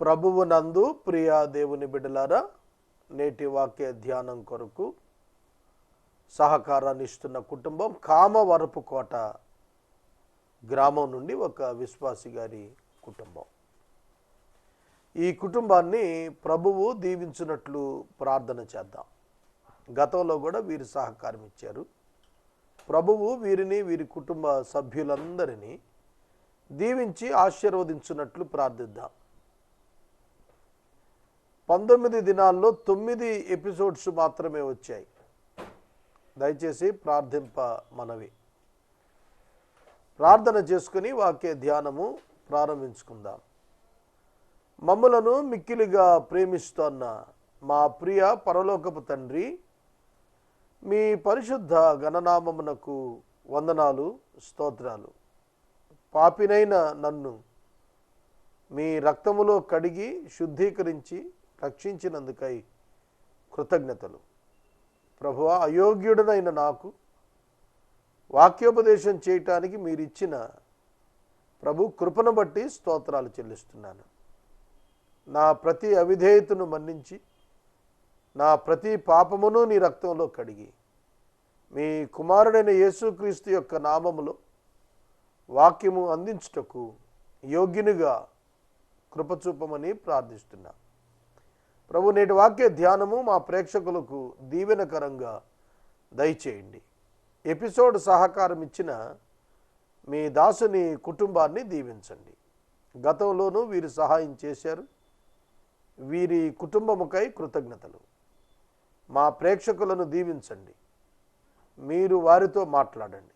ప్రభువు నందు ప్రియా దేవుని బిడ్డలారా నేటి వాక్య ధ్యానం కొరకు సహకారాన్ని ఇస్తున్న కుటుంబం కామవరపు కోట గ్రామం నుండి ఒక విశ్వాసి గారి కుటుంబం. ఈ కుటుంబాన్ని ప్రభువు దీవించినట్లు ప్రార్థన చేద్దాం. గతంలో కూడా వీరు సహకారం ఇచ్చారు. ప్రభువు వీరిని వీరి కుటుంబ సభ్యులందరినీ దీవించి ఆశీర్వదించినట్లు ప్రార్థిద్దాం. పంతొమ్మిది దినాల్లో తొమ్మిది ఎపిసోడ్స్ మాత్రమే వచ్చాయి. దయచేసి ప్రార్థింప మనవి. ప్రార్థన చేసుకుని వాక్య ధ్యానము ప్రారంభించుకుందాం. మమ్ములను మిక్కిలిగా ప్రేమిస్తోన్న మా ప్రియ పరలోకపు తండ్రి మీ పరిశుద్ధ గణనామమునకు వందనాలు స్తోత్రాలు. పాపినైన నన్ను మీ రక్తములో కడిగి శుద్ధీకరించి రక్షించినందుకై కృతజ్ఞతలు. ప్రభువా అయోగ్యుడనైన నాకు వాక్యోపదేశం చేయటానికి మీరిచ్చిన ప్రభు కృపను బట్టి స్తోత్రాలు చెల్లిస్తున్నాను. నా ప్రతి అవిధేయతను మన్నించి నా ప్రతి పాపమును నీ రక్తంలో కడిగి మీ కుమారుడైన యేసుక్రీస్తు యొక్క నామములో వాక్యము అందించుటకు యోగ్యునిగా కృపచూపమని ప్రార్థిస్తున్నాను ప్రభు నేటి వాక్య ధ్యానము మా ప్రేక్షకులకు దీవెనకరంగా దయచేయండి. ఎపిసోడ్ సహకారం ఇచ్చిన మీ దాసుని కుటుంబాన్ని దీవించండి. గతంలోనూ వీరు సహాయం చేశారు. వీరి కుటుంబముకై కృతజ్ఞతలు. మా ప్రేక్షకులను దీవించండి. మీరు వారితో మాట్లాడండి.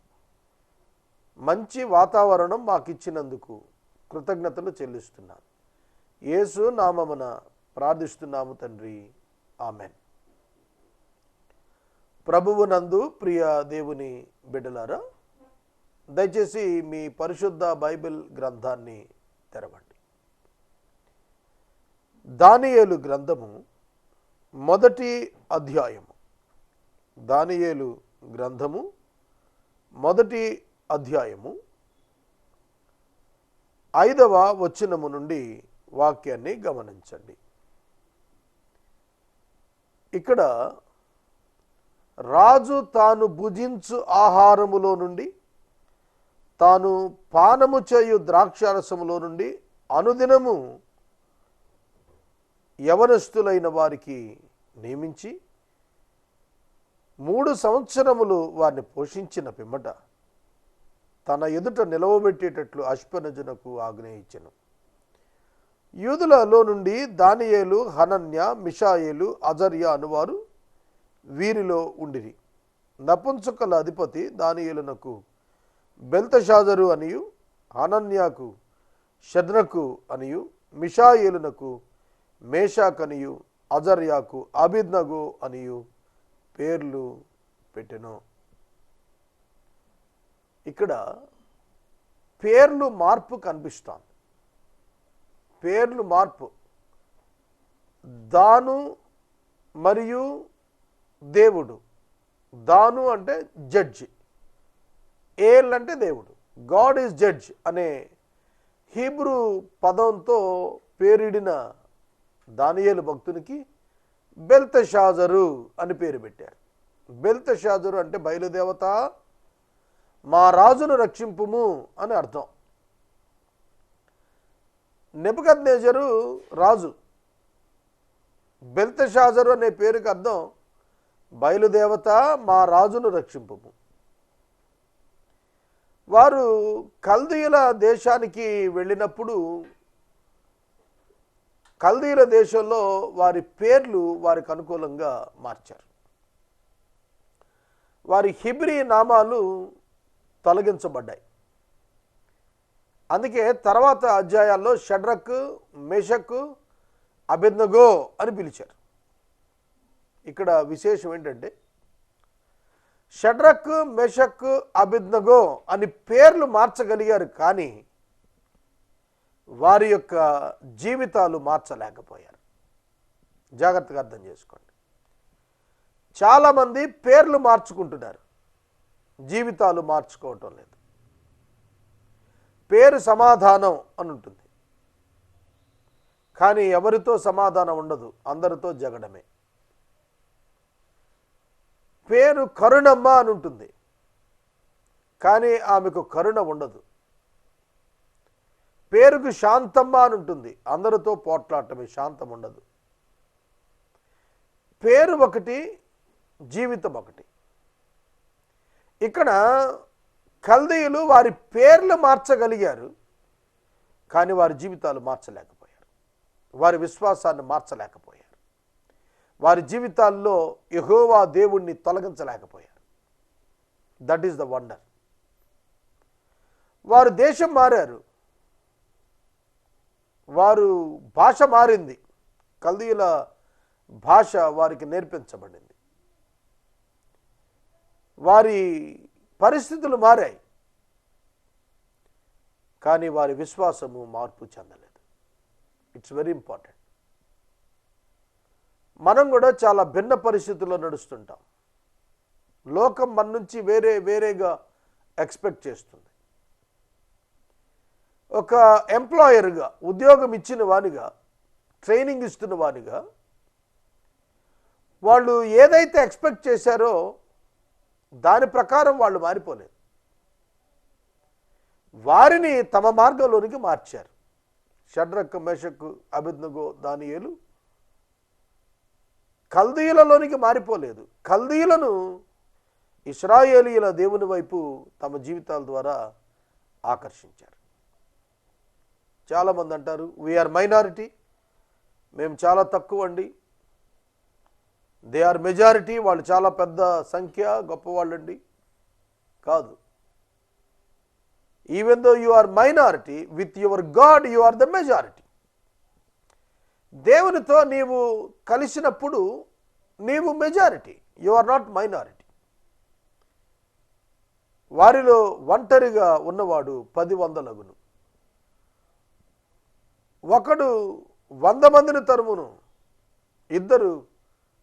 మంచి వాతావరణం మాకు ఇచ్చినందుకు కృతజ్ఞతలు చెల్లిస్తున్నాను. యేసు నామమున ప్రార్థిస్తున్నాము తండ్రి. ఆమెన్. ప్రభువు నందు ప్రియ దేవుని బిడ్డలారా దయచేసి మీ పరిశుద్ధ బైబిల్ గ్రంథాన్ని తెరవండి. దానియేలు గ్రంథము మొదటి అధ్యాయము. దానియేలు గ్రంథము మొదటి అధ్యాయము ఐదవ వచనము నుండి వాక్యాన్ని గమనించండి. ఇక్కడ రాజు తాను భుజించు ఆహారములో నుండి తాను పానము చేయు ద్రాక్షారసములో నుండి అనుదినము యవనస్తులైన వారికి నియమించి మూడు సంవత్సరములు వారిని పోషించిన పిమ్మట తన ఎదుట నిలవబెట్టేటట్లు అశ్వనజునకు ఆజ్ఞ ఇచ్చెను యూదులలో నుండి దానియేలు హనన్య మిషాయేలు అజర్య అనువారు వీరిలో ఉండిరి. నపుంసకల అధిపతి దానియేలునకు బెల్తషాజరు అనియు హనన్యాకు షద్రకు అనియు మిషాయేలునకు మేషాకనియు అజర్యాకు అభిద్నగు అనియు పేర్లు పెట్టెను. ఇక్కడ పేర్లు మార్పు కనిపిస్తాను పేర్లు మార్పు. దాను మరియు దేవుడు. దాను అంటే జడ్జి. ఏల్ అంటే దేవుడు. గాడ్ ఈజ్ జడ్జ్ అనే హీబ్రూ పదంతో పేరిడిన దానియేలు భక్తునికి బెల్తషాజరు అని పేరు పెట్టారు. బెల్తషాజరు అంటే బయలుదేవత మా రాజును రక్షింపుము అని అర్థం. నెబద్ రాజు. బెల్తషాజరు అనే పేరుకి అర్థం బయలుదేవత మా రాజును రక్షింపము. వారు కల్దీయుల దేశానికి వెళ్ళినప్పుడు కల్దీయుల దేశంలో వారి పేర్లు వారికి అనుకూలంగా మార్చారు. వారి హిబ్రీ నామాలు తొలగించబడ్డాయి. అందుకే తర్వాత అధ్యాయాల్లో షడ్రక్ మేషక్ అభిజ్ఞగో అని పిలిచారు. ఇక్కడ విశేషం ఏంటంటే షడ్రక్ మెషక్ అభిజ్ఞగో అని పేర్లు మార్చగలిగారు కానీ వారి యొక్క జీవితాలు మార్చలేకపోయారు. జాగ్రత్తగా అర్థం చేసుకోండి. చాలామంది పేర్లు మార్చుకుంటున్నారు. జీవితాలు మార్చుకోవటం లేదు. పేరు సమాధానం అని ఉంటుంది. కానీ ఎవరితో సమాధానం ఉండదు? అందరితో జగడమే. పేరు కరుణమ్మ అని ఉంటుంది. కానీ ఆమెకు కరుణ ఉండదు. పేరుకు శాంతమ్మ అని ఉంటుంది. అందరితో పోట్లాడటమే శాంతం ఉండదు. పేరు ఒకటి జీవితం ఒకటి. ఇక్కడ కల్దీయులు వారి పేర్లు మార్చగలిగారు కానీ వారి జీవితాలు మార్చలేకపోయారు. వారి విశ్వాసాన్ని మార్చలేకపోయారు. వారి జీవితాల్లో యహోవా దేవుణ్ణి తొలగించలేకపోయారు. దట్ ఈస్ ద వండర్ వారు దేశం మారారు. వారు భాష మారింది. కల్దీయుల భాష వారికి నేర్పించబడింది. వారి పరిస్థితులు మారాయి. కానీ వారి విశ్వాసము మార్పు చెందలేదు. ఇట్స్ వెరీ ఇంపార్టెంట్ మనం కూడా చాలా భిన్న పరిస్థితుల్లో నడుస్తుంటాం. లోకం మన నుంచి వేరే వేరేగా ఎక్స్పెక్ట్ చేస్తుంది. ఒక ఎంప్లాయర్గా ఉద్యోగం ఇచ్చిన వానిగా ట్రైనింగ్ ఇస్తున్న వానిగా వాళ్ళు ఏదైతే ఎక్స్పెక్ట్ చేశారో దాని ప్రకారం వాళ్ళు మారిపోలేదు. వారిని తమ మార్గంలోనికి మార్చారు. షడ్రక్ మెషక్ అభిజ్ఞగో దానియేలు కల్దీయులలోనికి మారిపోలేదు. కల్దీయులను ఇస్రాయేలీల దేవుని వైపు తమ జీవితాల ద్వారా ఆకర్షించారు. చాలామంది అంటారు వీఆర్ మైనారిటీ మేము చాలా తక్కువ అండి దే ఆర్ మెజారిటీ వాళ్ళు చాలా పెద్ద సంఖ్య గొప్పవాళ్ళండి. కాదు. Even though you are minority with your God you are the majority దేవునితో నీవు కలిసినప్పుడు నీవు majority you are not minority వారిలో ఒంటరిగా ఉన్నవాడు పది వందలగును. ఒకడు వంద మందిని తరుమును. ఇద్దరు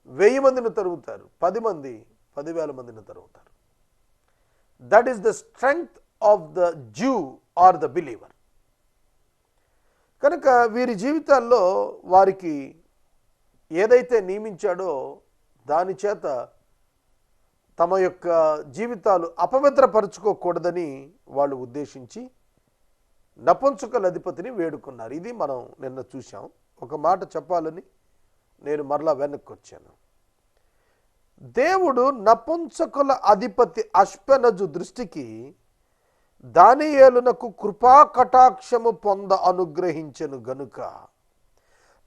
వెయ్యి మందిని తరుగుతారు పది మంది పదివేల మందిని తరుగుతారు that is the strength of the Jew are the believer కనుక వీరి జీవితాల్లో వారికి ఏదైతే నియమించాడో దాని చేత తమ యొక్క జీవితాలు అపవిత్రపరచుకోకూడదని వాళ్ళు ఉద్దేశించి నపుంసకుల అధిపతిని వేడుకున్నారు. ఇది మనం నిన్న చూసాం ఒక మాట చెప్పాలని నేను మరలా వెనక్కి వచ్చాను దేవుడు నపుంసకుల అధిపతి అశ్పెనజు దృష్టికి దానియేలునకు కృపా కటాక్షము పొంద అనుగ్రహించెను గనుక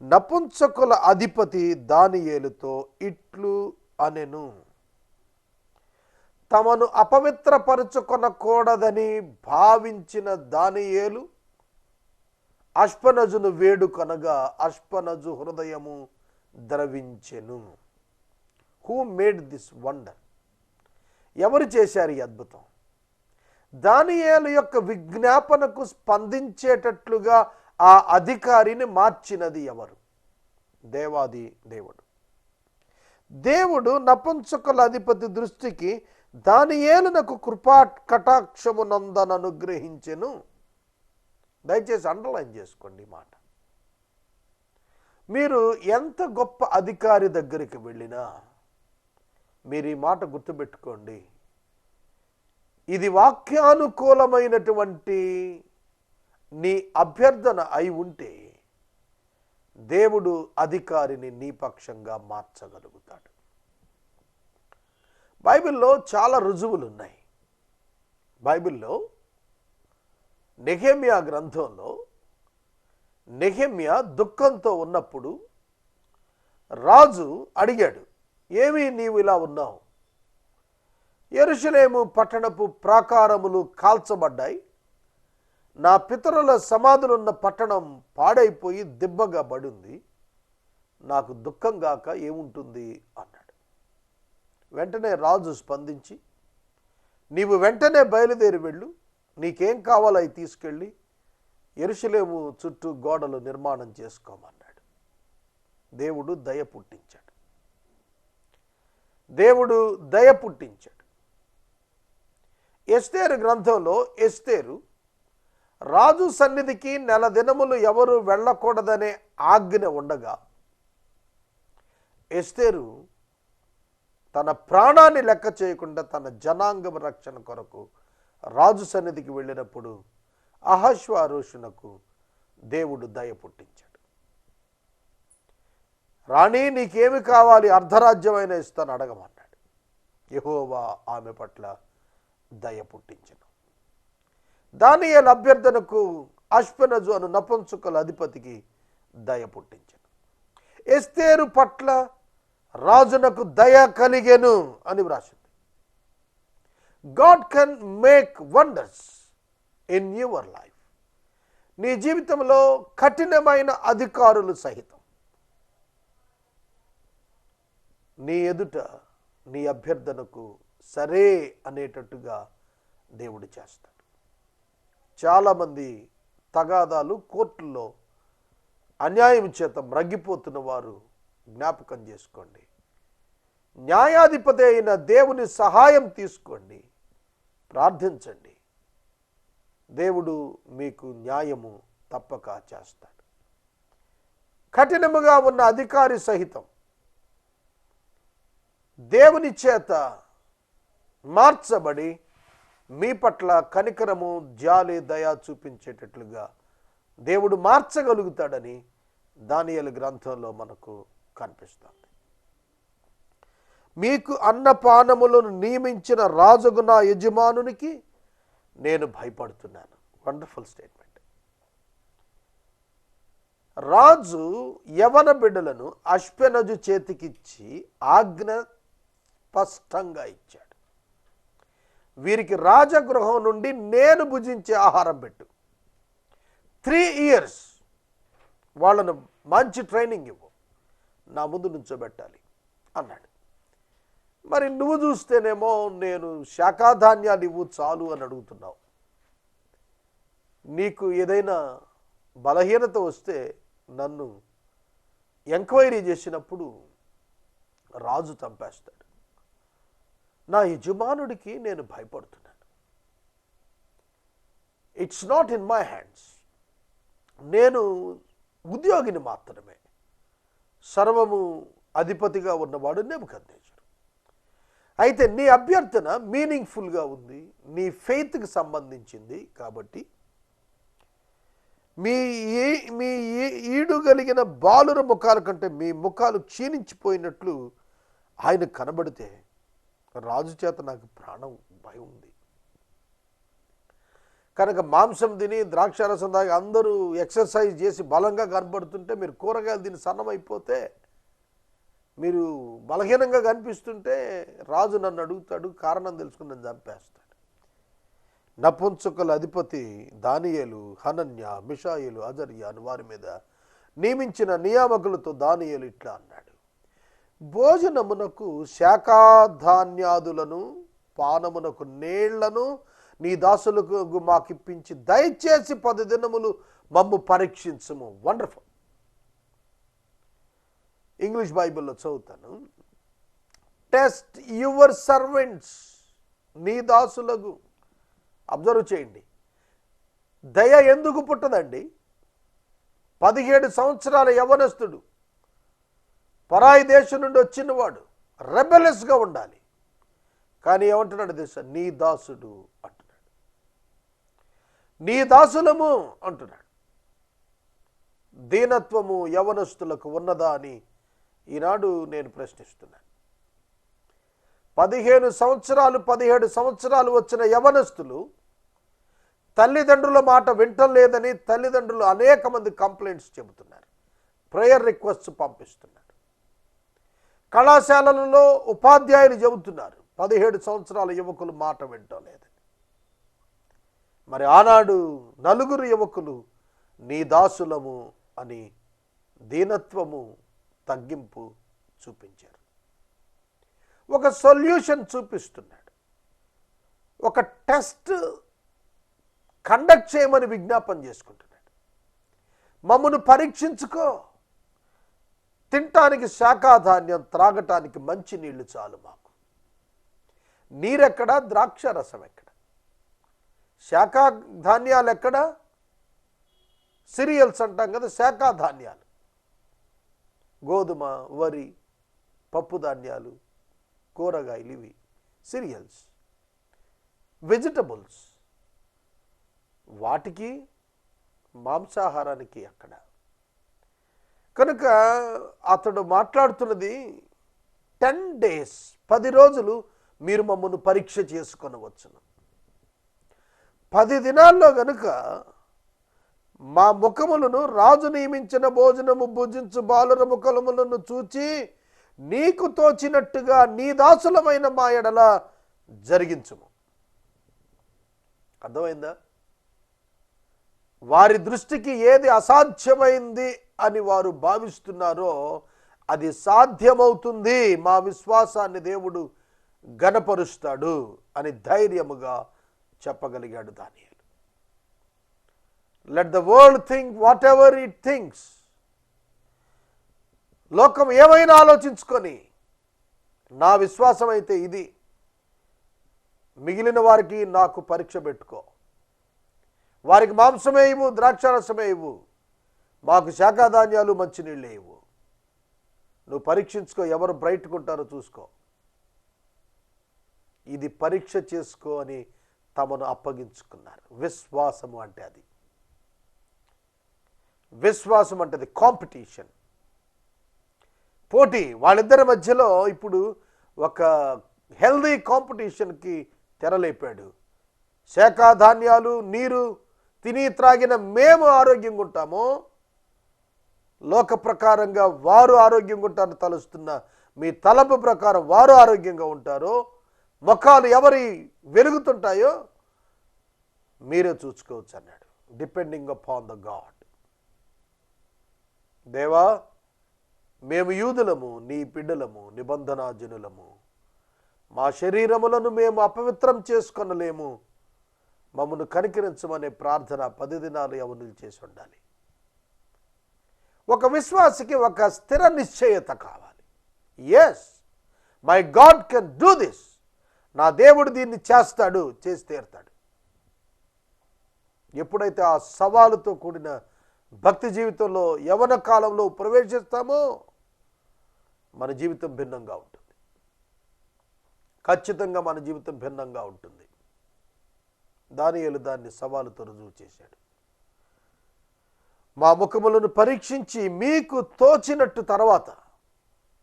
నపుంసకుల అధిపతి దానియేలుతో ఇట్లు అనెను. తమను అపవిత్రపరుచుకొనకూడదని భావించిన దానియేలు అష్పనజును వేడుకొనగా అష్పనజు హృదయము ద్రవించెను. హూ మేడ్ దిస్ వండర్ ఎవరు చేశారు ఈ అద్భుతం? దానియేలు యొక్క విజ్ఞాపనకు స్పందించేటట్లుగా ఆ అధికారిని మార్చినది ఎవరు? దేవాది దేవుడు. దేవుడు నపుంసకుల అధిపతి దృష్టికి దానియేలునకు కృపా కటాక్షము అనుగ్రహించెను దయచేసి అండర్లైన్ చేసుకోండి మాట. మీరు ఎంత గొప్ప అధికారి దగ్గరికి వెళ్ళినా మీరు ఈ మాట గుర్తుపెట్టుకోండి. ఇది వాక్యానుకూలమైనటువంటి నీ అభ్యర్థన అయి ఉంటే దేవుడు అధికారిని నీ పక్షంగా మార్చగలుగుతాడు. బైబిల్లో చాలా రుజువులు ఉన్నాయి బైబిల్లో నెహేమియా గ్రంథంలో నెహెమ్యా దుఃఖంతో ఉన్నప్పుడు రాజు అడిగాడు ఏమి నీవు ఇలా ఉన్నావు? ఎరుషలేము పట్టణపు ప్రాకారములు కాల్చబడ్డాయి. నా పితరుల సమాధులున్న పట్టణం పాడైపోయి దిబ్బగా పడింది. నాకు దుఃఖం గాక ఏముంటుంది? అన్నాడు. వెంటనే రాజు స్పందించి నీవు వెంటనే బయలుదేరి వెళ్ళు. నీకేం కావాలో అవి తీసుకెళ్ళి ఎరుషలేము చుట్టూ గోడలు నిర్మాణం చేసుకోమన్నాడు. దేవుడు దయ పుట్టించాడు. దేవుడు దయ పుట్టించాడు. ఎస్తేరు గ్రంథంలో ఎస్తేరు రాజు సన్నిధికి నెల దినములు ఎవరు వెళ్ళకూడదనే ఆజ్ఞ ఉండగా ఎస్తేరు తన ప్రాణాన్ని లెక్క చేయకుండా తన జనాంగం రక్షణ కొరకు రాజు సన్నిధికి వెళ్ళినప్పుడు అహశ్వారోషునకు దేవుడు దయ పుట్టించాడు. రాణి నీకేమి కావాలి? అర్ధరాజ్యమైన ఇస్తాను అడగమన్నాడు. యహోవా ఆమె పట్ల దయ పుట్టించను. దానియల్ అభ్యర్థనకు అశ్వనజు అను నపుంసకుల అధిపతికి దయ పుట్టించను. ఎస్తేరు పట్ల రాజునకు దయ కలిగెను అని వ్రాసింది. God can make wonders. In your life నీ జీవితంలో కఠినమైన అధికారులు సహితం. నీ ఎదుట నీ అభ్యర్థనకు సరే అనేటట్టుగా దేవుడు చేస్తాడు. చాలామంది తగాదాలు కోర్టుల్లో అన్యాయం చేత మ్రగ్గిపోతున్న వారు జ్ఞాపకం చేసుకోండి. న్యాయాధిపతి అయిన దేవుని సహాయం తీసుకోండి. ప్రార్థించండి. దేవుడు మీకు న్యాయము తప్పక చేస్తాడు. కఠినముగా ఉన్న అధికారి సహితం దేవుని చేత మార్చబడి మీ పట్ల కనికరము జాలి దయ చూపించేటట్లుగా దేవుడు మార్చగలుగుతాడని దానియలు గ్రంథంలో మనకు కనిపిస్తుంది. మీకు అన్నపానములను నియమించిన రాజుగు నా యజమానునికి నేను భయపడుతున్నాను. వండర్ఫుల్ స్టేట్మెంట్ రాజు యవన బిడ్డలను అశ్వనజు చేతికిచ్చి ఆజ్ఞ స్పష్టంగా ఇచ్చాడు. వీరికి రాజగృహం నుండి నేను భుజించే ఆహారం పెట్టు. త్రీ ఇయర్స్ వాళ్ళను మంచి ట్రైనింగ్ ఇవ్వు. నా ముందు నుంచోబెట్టాలి అన్నాడు. మరి నువ్వు చూస్తేనేమో నేను శాఖాధాన్యాలు ఇవ్వు చాలు అని అడుగుతున్నావు. నీకు ఏదైనా బలహీనత వస్తే నన్ను ఎంక్వైరీ చేసినప్పుడు రాజు చంపేస్తాడు. నా యజమానుడికి నేను భయపడుతున్నాను. It's not in my hands నేను ఉద్యోగిని మాత్రమే. సర్వము అధిపతిగా ఉన్నవాడు నెబుకద్నేశ్వరు అయితే నీ అభ్యర్థన మీనింగ్ఫుల్గా ఉంది నీ ఫెయిత్కి సంబంధించింది కాబట్టి మీ ఈ- మీ ఈ- ఈడు కలిగిన బాలుర ముఖాల కంటే మీ ముఖాలు క్షీణించిపోయినట్లు ఆయన కనబడితే రాజు చేత నాకు ప్రాణం భయం ఉంది. కనుక మాంసం తిని ద్రాక్షారసం తాగి అందరూ ఎక్సర్సైజ్ చేసి బలంగా కనబడుతుంటే మీరు కూరగాయలు తిని సన్నమైపోతే మీరు బలహీనంగా కనిపిస్తుంటే రాజు నన్ను అడుగుతాడు కారణం తెలుసుకుని నన్ను చంపేస్తాడు. నపుంసకుల అధిపతి దానియేలు హనన్య మిషాయిలు అజర్య అని వారి మీద నియమించిన నియామకులతో దానియేలు ఇట్లా అన్నాడు. భోజనమునకు శాఖాధాన్యాదులను పానమునకు నీళ్ళను నీ దాసులకు మాకిప్పించి దయచేసి పది దినములు మమ్ము పరీక్షించము. వండర్ఫుల్. ఇంగ్లీష్ బైబిల్లో చదువుతాను. టెస్ట్ యువర్ సర్వెంట్స్ నీ దాసులకు అబ్జర్వ్ చేయండి. దయ ఎందుకు పుట్టదండి? పదిహేడు సంవత్సరాల యవనస్తుడు పరాయి దేశం నుండి వచ్చినవాడు రెబెలెస్గా ఉండాలి. కానీ ఏమంటున్నాడు తెలుసా? నీ దాసుడు అంటున్నాడు. నీ దాసులము అంటున్నాడు. దీనత్వము యవనస్తులకు ఉన్నదా అని ఈనాడు నేను ప్రశ్నిస్తున్నాను పదిహేను సంవత్సరాలు పదిహేడు సంవత్సరాలు వచ్చిన యవనస్తులు తల్లిదండ్రుల మాట వింటం లేదని తల్లిదండ్రులు అనేక మంది కంప్లైంట్స్ చెబుతున్నారు. ప్రేయర్ రిక్వెస్ట్ పంపిస్తున్నారు. కళాశాలలలో ఉపాధ్యాయులు చెబుతున్నారు. పదిహేడు సంవత్సరాల యువకులు మాట వింటలేదని మరి ఆనాడు నలుగురు యువకులు నీ దాసులము అని దీనత్వము తగ్గింపు చూపించారు. ఒక సొల్యూషన్ చూపిస్తున్నాడు. ఒక టెస్ట్ కండక్ట్ చేయమని విజ్ఞాపన చేసుకుంటున్నాడు. మమ్మను పరీక్షించుకో. తినటానికి శాఖాధాన్యం త్రాగటానికి మంచి నీళ్ళు చాలు మాకు. నీరెక్కడ? ద్రాక్ష రసం ఎక్కడ? శాఖాధాన్యాలు ఎక్కడ సిరియల్స్ అంటాం కదా శాఖాధాన్యాలు. గోధుమ వరి పప్పు ధాన్యాలు కూరగాయలు ఇవి సిరియల్స్ వెజిటబుల్స్ వాటికి మాంసాహారానికి అక్కడ. కనుక అతడు మాట్లాడుతున్నది టెన్ డేస్ పది రోజులు మీరు మమ్మల్ని పరీక్ష చేసుకొనవచ్చును. పది దినాల్లో కనుక మా ముఖములను రాజు నియమించిన భోజనము భుజించు బాలుర ముఖములను చూచి నీకు తోచినట్టుగా నీ దాసులమైన మా ఎడల జరిగించుము. అర్థమైందా? వారి దృష్టికి ఏది అసాధ్యమైంది అని వారు భావిస్తున్నారో అది సాధ్యమవుతుంది. మా విశ్వాసాన్ని దేవుడు గనపరుస్తాడు అని ధైర్యముగా చెప్పగలిగాడు దానియలు. Let the world think whatever it thinks లోకం ఏమైనా ఆలోచించుకొని నా విశ్వాసం అయితే ఇది. మిగిలిన వారికి నాకు పరీక్ష పెట్టుకో. వారికి మాంసమే ఇవ్వు ద్రాక్షారసమే ఇవ్వు. మాకు శాఖాధాన్యాలు మంచినీళ్ళే ఇవ్వు. నువ్వు పరీక్షించుకో ఎవరు బ్రైట్కుంటారో చూసుకో. ఇది పరీక్ష చేసుకో అని తమను అప్పగించుకున్నారు. విశ్వాసము అంటే అది. విశ్వాసం అంటది కాంపిటీషన్ పోటీ వాళ్ళిద్దరి మధ్యలో ఇప్పుడు ఒక హెల్దీ కాంపిటీషన్కి తెరలేపాడు. శాఖాధాన్యాలు నీరు తిని త్రాగిన మేము ఆరోగ్యంగా ఉంటాము. లోక ప్రకారంగా వారు ఆరోగ్యంగా ఉంటారని తలుస్తున్న మీ తలపు ప్రకారం వారు ఆరోగ్యంగా ఉంటారు. ముఖాలు ఎవరి వెలుగుతుంటాయో మీరే చూసుకోవచ్చు అన్నాడు. డిపెండింగ్ అపాన్ ద గాడ్ దేవా మేము యూదులము నీ బిడ్డలము నిబంధనాజనులము. మా శరీరములను మేము అపవిత్రం చేసుకొనలేము. మమ్మను కనికరించమనే ప్రార్థన పది దినాలు యవనులు చేసి ఉండాలి. ఒక విశ్వాసికి ఒక స్థిర నిశ్చయత కావాలి. Yes my God can do this నా దేవుడు దీన్ని చేస్తాడు చేసి తీరుతాడు. ఎప్పుడైతే ఆ సవాలుతో కూడిన భక్తి జీవితంలో యవన కాలంలో ప్రవేశిస్తామో మన జీవితం భిన్నంగా ఉంటుంది. ఖచ్చితంగా మన జీవితం భిన్నంగా ఉంటుంది. దానియలు దాన్ని సవాలుతో రుజువు చేశాడు. మా ముఖములను పరీక్షించి మీకు తోచినట్టు తర్వాత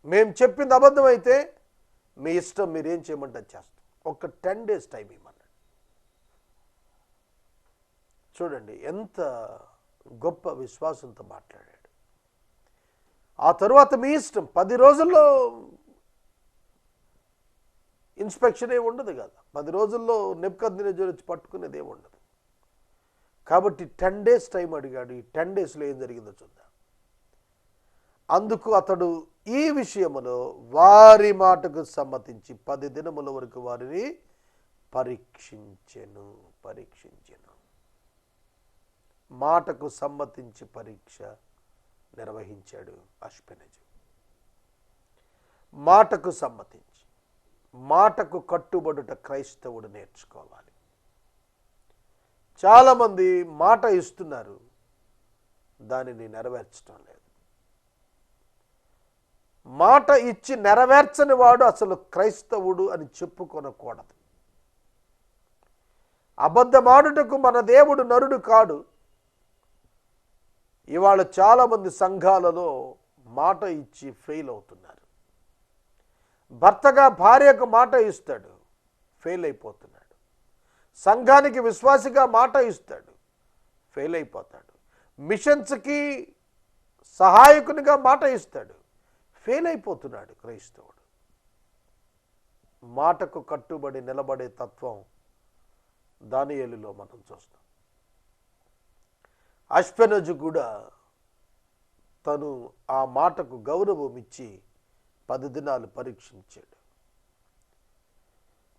మేము చెప్పింది అబద్ధమైతే మీ ఇష్టం మీరేం చేయమంటే అది చేస్తాం. ఒక టెన్ డేస్ టైం ఇవ్వమన్నాడు. చూడండి ఎంత గొప్ప విశ్వాసంతో మాట్లాడాడు. ఆ తరువాత మీ ఇష్టం. పది రోజుల్లో ఇన్స్పెక్షన్ ఏమి ఉండదు కదా. పది రోజుల్లో నెప్కద్ వచ్చి పట్టుకునేది ఏమి ఉండదు. కాబట్టి టెన్ డేస్ టైం అడిగాడు. ఈ టెన్ డేస్లో ఏం జరిగిందో చూద్దాం. అందుకు అతడు ఈ విషయములో వారి మాటకు సమ్మతించి పది దినముల వరకు వారిని పరీక్షించెను పరీక్షించెను. మాటకు సమ్మతించి పరీక్ష నిర్వహించాడు అశ్పెనజు మాటకు సమ్మతించి మాటకు కట్టుబడుట క్రైస్తవుడు నేర్చుకోవాలి. చాలామంది మాట ఇస్తున్నారు దానిని నెరవేర్చడం లేదు. మాట ఇచ్చి నెరవేర్చని వాడు అసలు క్రైస్తవుడు అని చెప్పుకొనకూడదు. అబద్ధమాడుటకు మన దేవుడు నరుడు కాడు ఇవాళ చాలామంది సంఘాలలో మాట ఇచ్చి ఫెయిల్ అవుతున్నారు. భర్తగా భార్యకు మాట ఇస్తాడు ఫెయిల్ అయిపోతున్నాడు. సంఘానికి విశ్వాసిగా మాట ఇస్తాడు ఫెయిల్ అయిపోతాడు. మిషన్స్కి సహాయకునిగా మాట ఇస్తాడు ఫెయిల్ అయిపోతున్నాడు క్రైస్తవుడు. మాటకు కట్టుబడి నిలబడే తత్వం దానియేలులో మనం చూస్తాం. అశ్వనజు కూడా తను ఆ మాటకు గౌరవం ఇచ్చి పది దినాలు పరీక్షించాడు.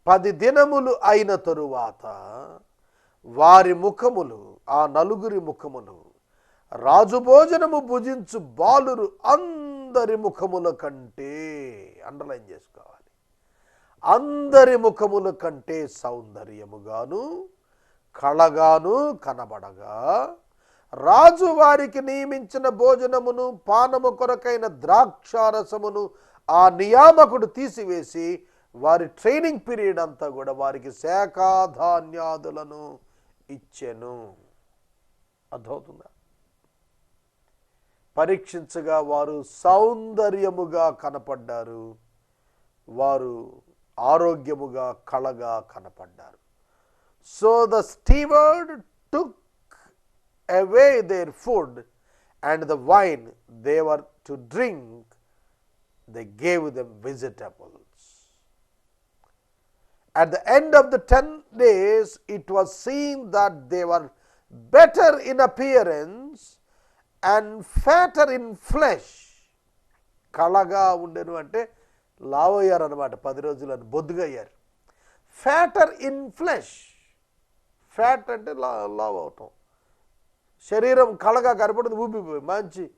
పది దినములు అయిన తరువాత వారి ముఖములు ఆ నలుగురి ముఖములు రాజు భోజనము భుజించు బాలురు అందరి ముఖముల కంటే అండర్లైన్ చేసుకోవాలి. అందరి ముఖముల కంటే సౌందర్యముగాను కళగాను కనబడగా రాజు వారికి నియమించిన భోజనమును పానము కొరకైన ద్రాక్షారసమును ఆ నియామకుడు తీసివేసి వారి ట్రైనింగ్ పీరియడ్ అంతా కూడా వారికి శాఖాధాన్యాదులను ఇచ్చెను. అర్థమవుతుందా? పరీక్షించగా వారు సౌందర్యముగా కనపడ్డారు. వారు ఆరోగ్యముగా కళగా కనపడ్డారు. So the steward took away their food and the wine they were to drink, they gave them vegetables. At the end of the ten days, it was seen that they were better in appearance and fatter in flesh. కళగా ఉండెను అంటే లావ్ అయ్యారు అనమాట పది రోజులను బొద్దుగా అయ్యారు ఫ్యాటర్ ఇన్ ఫ్లెష్ ఫ్యాట్ అంటే లా లావ్ అవటం శరీరం కళగా కనపడింది ఊపిపోయి మంచి.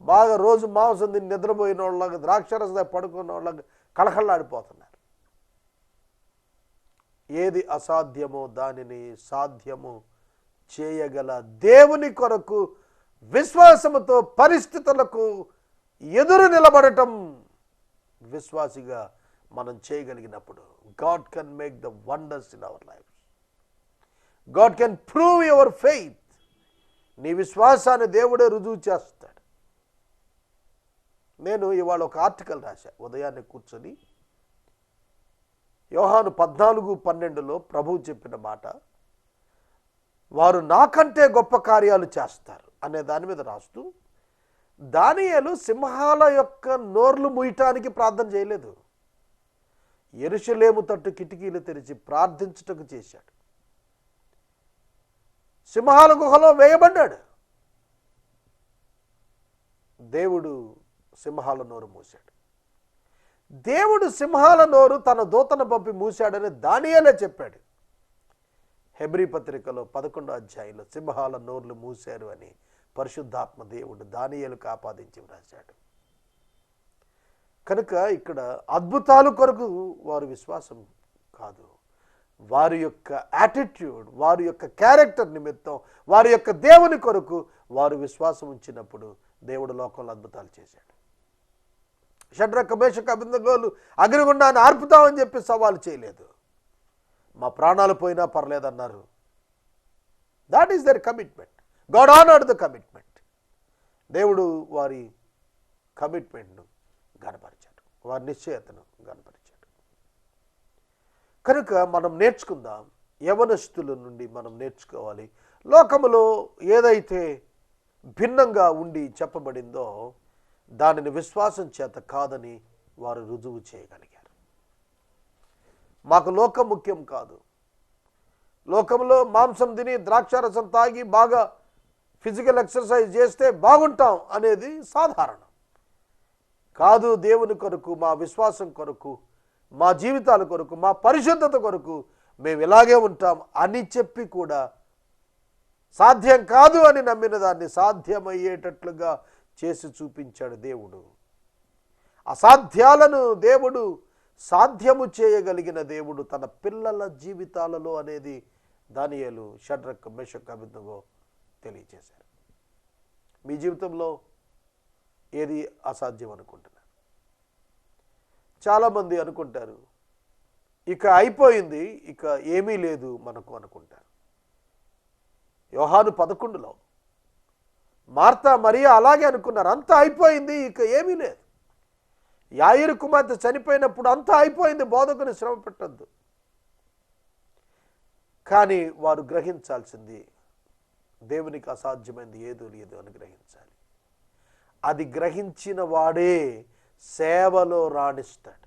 బాగా రోజు మాంసం తిని నిద్రపోయిన వాళ్ళకి ద్రాక్షరస పడుకున్న వాళ్ళకి కళకళలాడిపోతున్నారు. ఏది అసాధ్యమో దానిని సాధ్యము చేయగల దేవుని కొరకు విశ్వాసముతో పరిస్థితులకు ఎదురు నిలబడటం విశ్వాసిగా మనం చేయగలిగినప్పుడు. God can make the wonders in our life God can prove your faith నీ విశ్వాసాన్ని దేవుడే రుజువు చేస్తాడు. నేను ఇవాళ ఒక ఆర్టికల్ రాశా ఉదయాన్నే కూర్చొని. యోహాను పద్నాలుగు పన్నెండులో ప్రభువు చెప్పిన మాట వారు నాకంటే గొప్ప కార్యాలు చేస్తారు అనే దాని మీద రాస్తూ దానియలు సింహాల యొక్క నోర్లు ముయటానికి ప్రార్థన చేయలేదు. ఎరుషలేము తట్టు కిటికీలు తెరిచి ప్రార్థించుటకు చేశాడు. సింహాల గుహలో వేయబడ్డాడు. దేవుడు సింహాల నోరు మూశాడు. దేవుడు సింహాల నోరు తన దూతను పంపి మూశాడని దానియలే చెప్పాడు. హెబ్రీ పత్రికలో పదకొండో అధ్యాయంలో సింహాల నోర్లు మూశారు అని పరిశుద్ధాత్మ దేవుడు దానియేలుకు ఆపాదించి వ్రాశాడు. కనుక ఇక్కడ అద్భుతాలు కొరకు వారు విశ్వాసం కాదు. వారి యొక్క యాటిట్యూడ్ వారి యొక్క క్యారెక్టర్ నిమిత్తం వారి యొక్క దేవుని కొరకు వారు విశ్వాసం ఉంచినప్పుడు దేవుడు లోకంలో అద్భుతాలు చేశాడు. షడ్రక మేషక అభిందగోలు అగ్నిగుండాన్ని ఆర్పుతామని చెప్పి సవాలు చేయలేదు. మా ప్రాణాలు పోయినా పర్లేదన్నారు. That is their commitment God honour the commitment దేవుడు వారి కమిట్మెంట్ను గనపరిచాడు. వారి నిశ్చయతను గనపరిచాడు. కనుక మనం నేర్చుకుందాం. యవనస్తుల నుండి మనం నేర్చుకోవాలి. లోకములో ఏదైతే భిన్నంగా ఉండి చెప్పబడిందో దానిని విశ్వాసం చేత కాదని వారు రుజువు చేయగలిగారు. మాకు లోకం ముఖ్యం కాదు. లోకంలో మాంసం తిని ద్రాక్షారసం తాగి బాగా ఫిజికల్ ఎక్సర్సైజ్ చేస్తే బాగుంటాం అనేది సాధారణం. కాదు దేవుని కొరకు మా విశ్వాసం కొరకు మా జీవితాల కొరకు మా పరిశుద్ధత కొరకు మేము ఇలాగే ఉంటాం అని చెప్పి కూడా సాధ్యం కాదు అని నమ్మిన దాన్ని సాధ్యమయ్యేటట్లుగా చేసి చూపించాడు దేవుడు. అసాధ్యాలను దేవుడు సాధ్యము చేయగలిగిన దేవుడు తన పిల్లల జీవితాలలో అనేది దానియేలు షడ్రక్ మెషక్ అభిజ్ఞగో తెలియచేశారు. మీ జీవితంలో ఏది అసాధ్యం అనుకుంటున్నారు? చాలామంది అనుకుంటారు. ఇక అయిపోయింది ఇక ఏమీ లేదు మనకు అనుకుంటారు. యోహాను పదకొండులో మార్తా మరియా అలాగే అనుకున్నారు అంతా అయిపోయింది ఇక ఏమీ లేదు. యాయిరు కుమార్తె చనిపోయినప్పుడు అంతా అయిపోయింది బోధకుని శ్రమ పెట్టద్దు. కానీ వారు గ్రహించాల్సింది దేవునికి అసాధ్యమైనది ఏదో లేదు అని గ్రహించాలి. అది గ్రహించిన వాడే సేవలో రాణిస్తాడు.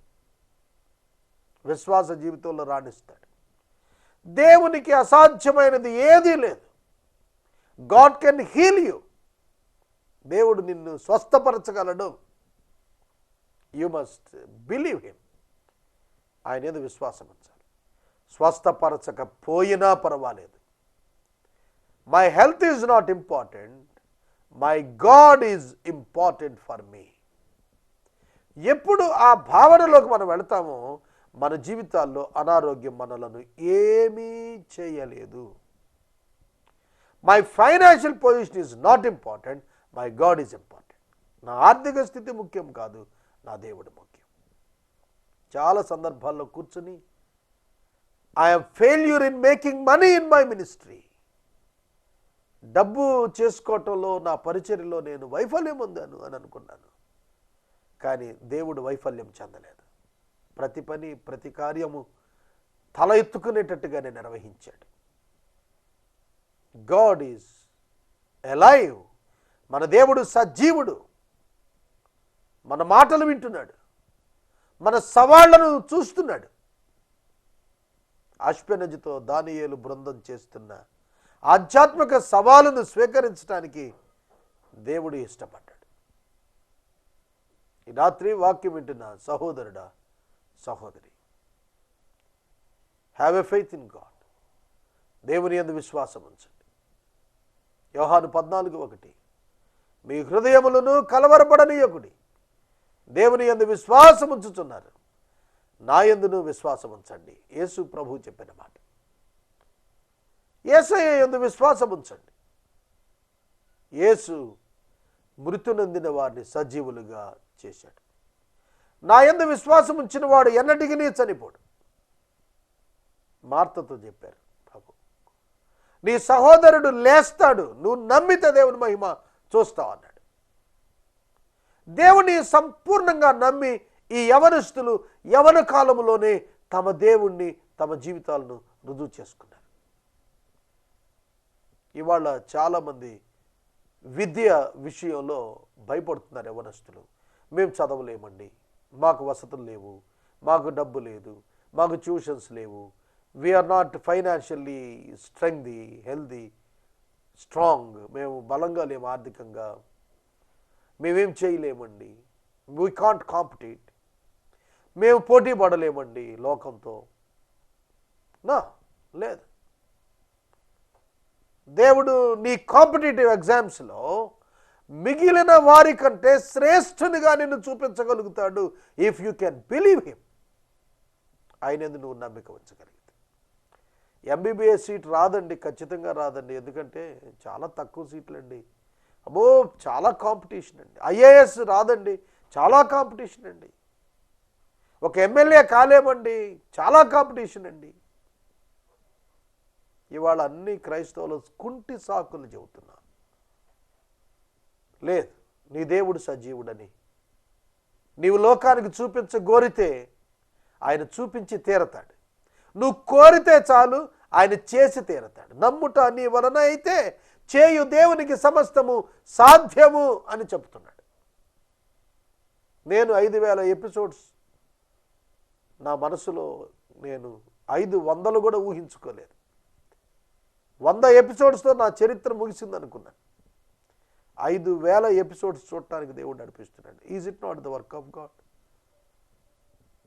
విశ్వాస జీవితంలో రాణిస్తాడు. దేవునికి అసాధ్యమైనది ఏదీ లేదు. గాడ్ కెన్ హీల్ యూ దేవుడు నిన్ను స్వస్థపరచగలడు. యు మస్ట్ బిలీవ్ హిమ్ ఆయన ఏదో విశ్వాసం ఉంచాలి. స్వస్థపరచకపోయినా పర్వాలేదు. My health is not important my God is important for me ఎప్పుడు ఆ భావనలోకి మనం వెళతామో మన జీవితాల్లో అనారోగ్యం మనలను ఏమీ చేయలేదు. My financial position is not important my God is important నా ఆర్థిక స్థితి ముఖ్యం కాదు. నా దేవుడు ముఖ్యం. చాలా సందర్భాల్లో కూర్చుని I'm failure in making money in my ministry డబ్బు చేసుకోవటంలో నా పరిచర్యలో నేను వైఫల్యం పొందాను అని అనుకున్నాను. కానీ దేవుడు వైఫల్యం చెందలేదు. ప్రతి పని ప్రతి కార్యము తల ఎత్తుకునేటట్టుగానే నిర్వహించాడు. God is alive. మన దేవుడు సజీవుడు. మన మాటలు వింటున్నాడు. మన సవాళ్ళను చూస్తున్నాడు. అశ్వనజితో దానియేలు బృందం చేస్తున్న ఆధ్యాత్మిక సవాలును స్వీకరించడానికి దేవుడు ఇష్టపడ్డాడు. ఈ రాత్రి వాక్యం వింటున్న సహోదరుడా సహోదరి. Have a faith in God దేవుని ఎందు విశ్వాసం ఉంచండి. యోహాను పద్నాలుగు ఒకటి మీ హృదయములను కలవరపడనీయకుడి. దేవుని ఎందు విశ్వాసం ఉంచుతున్నారు. నా ఎందును విశ్వాసం ఉంచండి. యేసు ప్రభు చెప్పిన మాట. యేసయ్య ఎందు విశ్వాసం ఉంచండి. యేసు మృతి నొందిన వారిని సజీవులుగా చేశాడు. నా ఎందు విశ్వాసం ఉంచిన వాడు ఎన్నటికి చనిపోడు. మార్తతో చెప్పారు ప్రభు నీ సహోదరుడు లేస్తాడు నువ్వు నమ్మితే దేవుని మహిమ చూస్తావు అన్నాడు. దేవుని సంపూర్ణంగా నమ్మి ఈ యవనస్తులు యవన కాలంలోనే తమ దేవుణ్ణి తమ జీవితాలను రుజువు చేసుకున్నారు. ఇవాళ చాలామంది విద్య విషయంలో భయపడుతున్నారు యవనస్తులు. మేము చదవలేమండి. మాకు వసతులు లేవు. మాకు డబ్బు లేదు. మాకు ట్యూషన్స్ లేవు. We are not financially strengthy healthy strong మేము బలంగా లేము ఆర్థికంగా. మేమేం చేయలేమండి. వీ కాంట్ కాంపిటీట్ మేము పోటీ పడలేమండి లోకంతో. నా లేదు. దేవుడు నీ కాంపిటేటివ్ ఎగ్జామ్స్లో మిగిలిన వారి కంటే శ్రేష్ఠునిగా నిన్ను చూపించగలుగుతాడు. If you can believe him ఆయన నువ్వు నమ్మిక ఉంచగలిగితే. ఎంబీబీఎస్ సీట్ రాదండి ఖచ్చితంగా రాదండి. ఎందుకంటే చాలా తక్కువ సీట్లండి. అబ్బో చాలా కాంపిటీషన్ అండి. ఐఏఎస్ రాదండి చాలా కాంపిటీషన్ అండి. ఒక ఎమ్మెల్యే కాలేమండి చాలా కాంపిటీషన్ అండి. ఇవాళ అన్ని క్రైస్తవులు కుంటి సాకులు చెబుతున్నారు. లేదు నీ దేవుడు సజీవుడని. నీవు లోకానికి చూపించగోరితే ఆయన చూపించి తీరతాడు. నువ్వు కోరితే చాలు ఆయన చేసి తీరతాడు. నమ్ముట నీ వలన అయితే చేయు దేవునికి సమస్తము సాధ్యము అని చెప్తున్నాడు. నేను ఐదు వేల ఎపిసోడ్స్ నా మనసులో నేను ఐదు వందలు కూడా ఊహించుకోలేదు. వంద ఎపిసోడ్స్తో నా చరిత్ర ముగిసింది అనుకున్నాను ఐదు వేల ఎపిసోడ్స్ చూడటానికి దేవుడు నడిపిస్తున్నాడు. Is it not the work of God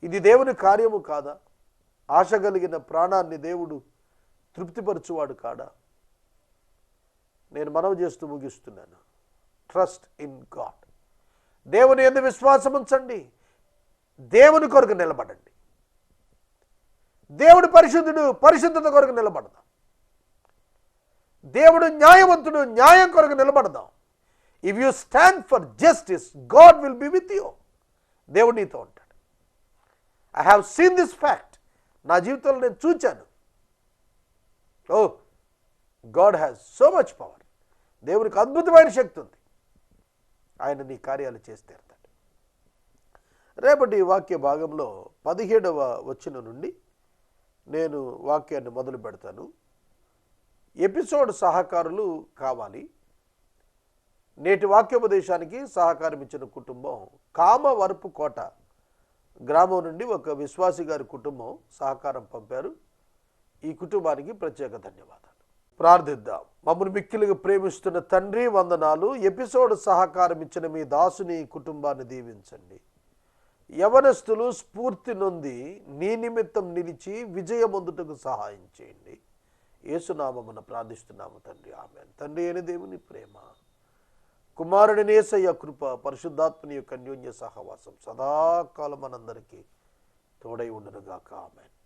ఇది దేవుని కార్యము కాదా? ఆశ కలిగిన ప్రాణాన్ని దేవుడు తృప్తిపరచువాడు కాడా? నేను మనవి చేస్తూ ముగిస్తున్నాను. ట్రస్ట్ ఇన్ గాడ్ దేవుని ఎందు విశ్వాసం ఉంచండి. దేవుని కొరకు నిలబడండి. దేవుడు పరిశుద్ధుడు పరిశుద్ధత కొరకు నిలబడదాం. దేవుడు న్యాయవంతుడు న్యాయం కొరకు నిలబడదాం. If you stand for justice God will be with you దేవుడు నీతో ఉంటాడు. I have seen this fact నా జీవితంలో నేను చూచాను. ఓ God has so much power దేవునికి అద్భుతమైన శక్తి ఉంది. ఆయన నీ కార్యాలు చేసి తీరుతాడు. రేపటి వాక్య భాగంలో పదిహేడవ వచ్చిన నుండి నేను వాక్యాన్ని మొదలు పెడతాను. ఎపిసోడ్ సహకారులు కావాలి. నేటి వాక్యోపదేశానికి సహకారం ఇచ్చిన కుటుంబం కామవరపు కోట. గ్రామం నుండి ఒక విశ్వాసి గారి కుటుంబం సహకారం పంపారు. ఈ కుటుంబానికి ప్రత్యేక ధన్యవాదాలు. ప్రార్థిద్దాం. మమ్మల్ని మిక్కిలిగా ప్రేమిస్తున్న తండ్రి వందనాలు. ఎపిసోడ్ సహకారం ఇచ్చిన మీ దాసుని కుటుంబాన్ని దీవించండి. యవనస్తులు స్ఫూర్తి నొంది నీ నిమిత్తం నిలిచి విజయమందుటకు సహాయం చేయండి. యేసునామమున ప్రార్థిస్తున్నాము తండ్రి. ఆమె తండ్రి అయిన దేవుని ప్రేమ. కుమారుడి నేసయ్య కృప పరిశుద్ధాత్మని యొక్క అన్యోన్య సహవాసం సదాకాలం మనందరికీ తోడై ఉండునుగాక. ఆమెన్.